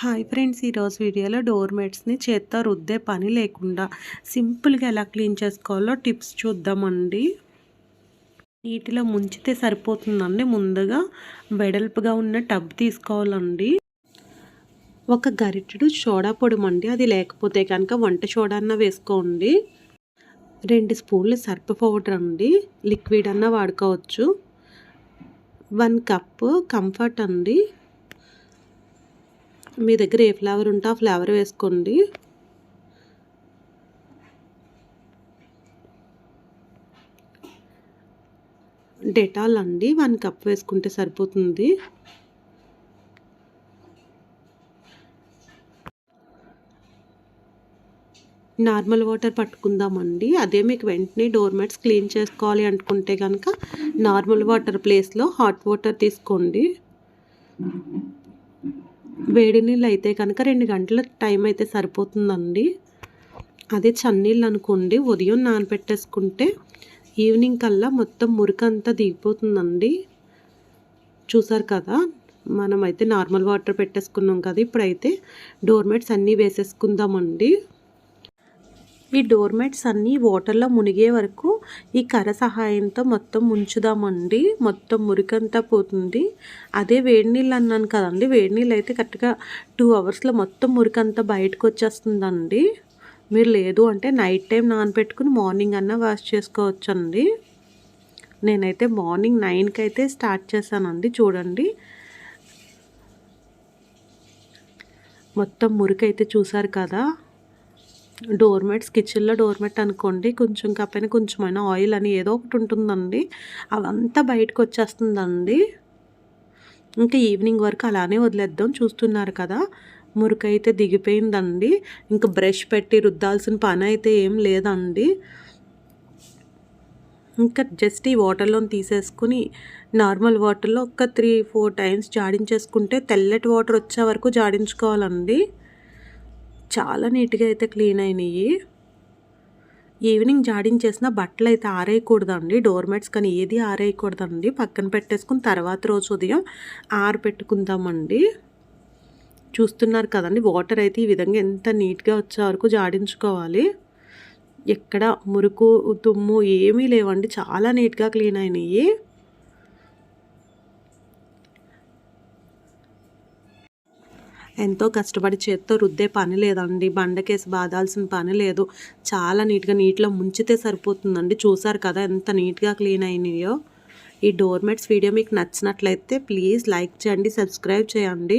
Hi friends ఈరోజు వీడియోలో door మేట్స్ని చేత్తో రుద్దే పని లేకుండా సింపుల్గా ఎలా క్లీన్ చేసుకోవాలో టిప్స్ చూద్దామండి. నీటిలో ముంచితే సరిపోతుందండి. ముందుగా వెడల్పుగా ఉన్న టబ్ తీసుకోవాలండి. ఒక గరిటెడు సోడా పొడమండి. అది లేకపోతే కనుక వంట సోడా అన్న వేసుకోండి. రెండు స్పూన్లు సర్ప పౌడర్ అండి. లిక్విడ్ అన్న వాడుకోవచ్చు. వన్ కప్ కంఫర్ట్ అండి. మీ దగ్గర ఏ ఫ్లేవర్ ఉంటే ఆ ఫ్లేవర్ వేసుకోండి. డెటాల్ అండి వన్ కప్ వేసుకుంటే సరిపోతుంది. నార్మల్ వాటర్ పట్టుకుందామండి. అదే మీకు వెంటనే డోర్ మ్యాట్స్ క్లీన్ చేసుకోవాలి అనుకుంటే కనుక నార్మల్ వాటర్ ప్లేస్లో హాట్ వాటర్ తీసుకోండి. వేడి నీళ్ళు అయితే కనుక రెండు గంటల టైం అయితే సరిపోతుందండి. అదే చన్నీళ్ళు అనుకోండి ఉదయం నానబెట్టేసుకుంటే ఈవినింగ్ కల్లా మొత్తం మురికంతా దిగిపోతుందండి. చూసారు కదా మనమైతే నార్మల్ వాటర్ పెట్టేసుకున్నాం కదా ఇప్పుడైతే డోర్మెట్స్ అన్నీ వేసేసుకుందామండి. ఈ డోర్ మ్యాట్స్ అన్నీ వాటర్లో మునిగే వరకు ఈ కర్ర సహాయంతో మొత్తం ముంచుదామండి. మొత్తం మురికంతా పోతుంది. అదే వేడి నీళ్ళు అన్నాను కదండి. వేడి నీళ్ళు అయితే కరెక్ట్గా టూ అవర్స్లో మొత్తం మురికంతా బయటకు వచ్చేస్తుందండి. మీరు లేదు అంటే నైట్ టైం నానబెట్టుకుని మార్నింగ్ అన్నా వాష్ చేసుకోవచ్చండి. నేనైతే మార్నింగ్ నైన్కి అయితే స్టార్ట్ చేశానండి. చూడండి. మొత్తం మురికైతే చూసారు కదా. డోర్మెట్స్ కిచెన్లో డోర్మెట్ అనుకోండి కొంచెం కప్పైనా కొంచెమైనా ఆయిల్ అని ఏదో ఒకటి ఉంటుందండి. అవంతా బయటకు వచ్చేస్తుందండి. ఇంకా ఈవినింగ్ వరకు అలానే వదిలేద్దాం చూస్తున్నారు కదా. మురికైతే దిగిపోయిందండి. ఇంకా బ్రష్ పెట్టి రుద్దాల్సిన పని అయితే ఏం లేదండి. ఇంకా జస్ట్ ఈ వాటర్లో తీసేసుకుని నార్మల్ వాటర్లో ఒక త్రీ ఫోర్ టైమ్స్ జాడించేసుకుంటే తెల్లటి వాటర్ వచ్చే వరకు జాడించుకోవాలండి. చాలా నీట్గా అయితే క్లీన్ అయినాయి. ఈవినింగ్ జాడించేసిన బట్టలు అయితే ఆరేయకూడదండి. డోర్ మ్యాట్స్ కానీ ఏది ఆరేయకూడదండి. పక్కన పెట్టేసుకుని తర్వాత రోజు ఉదయం ఆరబెట్టుకుందామండి చూస్తున్నారు కదండి వాటర్ అయితే ఈ విధంగా ఎంత నీట్గా వచ్చే వరకు జాడించుకోవాలి. ఎక్కడ మురుకు తుమ్ము ఏమీ లేవండి. చాలా నీట్గా క్లీన్ అయినాయి. ఎంతో కష్టపడి చేత్తో రుద్దే పని లేదండి. బండకేసి బాధాల్సిన పని లేదు. చాలా నీట్గా నీటిలో ముంచితే సరిపోతుందండి. చూసారు కదా ఎంత నీట్గా క్లీన్ అయినాయో. ఈ డోర్మెట్స్ వీడియో మీకు నచ్చినట్లయితే ప్లీజ్ లైక్ చేయండి సబ్స్క్రైబ్ చేయండి.